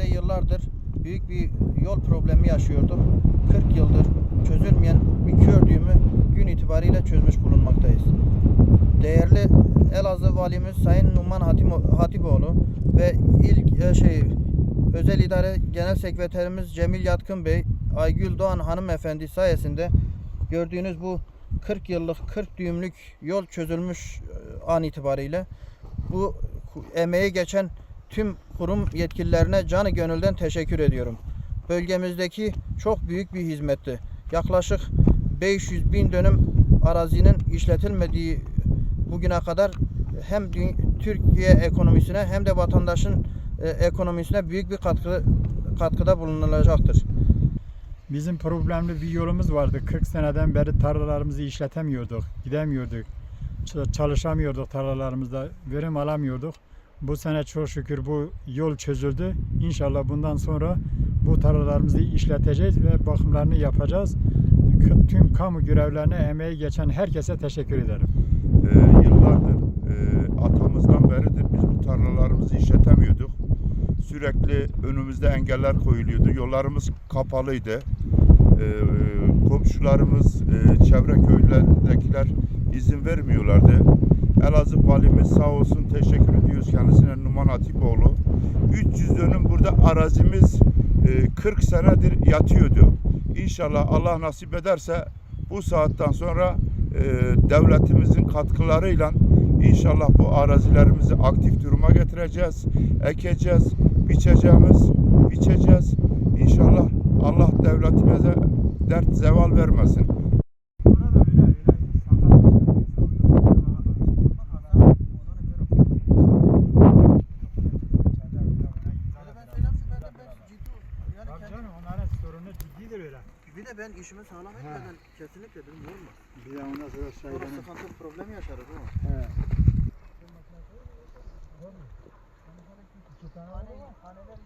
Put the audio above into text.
köyünde yıllardır büyük bir yol problemi yaşıyorduk. 40 yıldır çözülmeyen bir kördüğümü gün itibariyle çözmüş bulunmaktayız. Değerli Elazığ Valimiz Sayın Numan Hatipoğlu ve ilk e, şey Özel İdare Genel Sekreterimiz Cemil Yatkın Bey, Aygül Doğan hanımefendi sayesinde gördüğünüz bu 40 yıllık 40 düğümlük yol çözülmüş e, an itibariyle bu emeği geçen tüm kurum yetkililerine canı gönülden teşekkür ediyorum. Bölgemizdeki çok büyük bir hizmetti. Yaklaşık 500 bin dönüm arazinin işletilmediği bugüne kadar hem Türkiye ekonomisine hem de vatandaşın e, ekonomisine büyük bir katkı katkıda bulunulacaktır. Bizim problemli bir yolumuz vardı. 40 seneden beri tarlalarımızı işletemiyorduk, gidemiyorduk. Çalışamıyorduk tarlalarımızda, verim alamıyorduk. Bu sene çok şükür bu yol çözüldü. İnşallah bundan sonra bu tarlalarımızı işleteceğiz ve bakımlarını yapacağız. Tüm kamu görevlerine emeği geçen herkese teşekkür ederim. Ee, yıllardır e, atamızdan beridir biz bu tarlalarımızı işletemiyorduk. Sürekli önümüzde engeller koyuluyordu. Yollarımız kapalıydı. Ee, komşularımız, e, çevre köylerdekiler izin vermiyorlardı. Elazığ valimiz sağ olsun teşekkür ediyoruz kendisine Numan Hatipoğlu. 300 dönüm burada arazimiz e, 40 senedir yatıyordu. İnşallah Allah nasip ederse bu saatten sonra e, devletimizin katkılarıyla inşallah bu arazilerimizi aktif duruma getireceğiz, ekeceğiz, biçeceğimiz, biçeceğiz. İnşallah Allah devletimize dert zeval vermesin. De ben işimi sağlam etmeden kesinlikle dedim olmaz. Bir de ondan sonra Sonra sıkıntı problem yaşarız ama. He. Haneler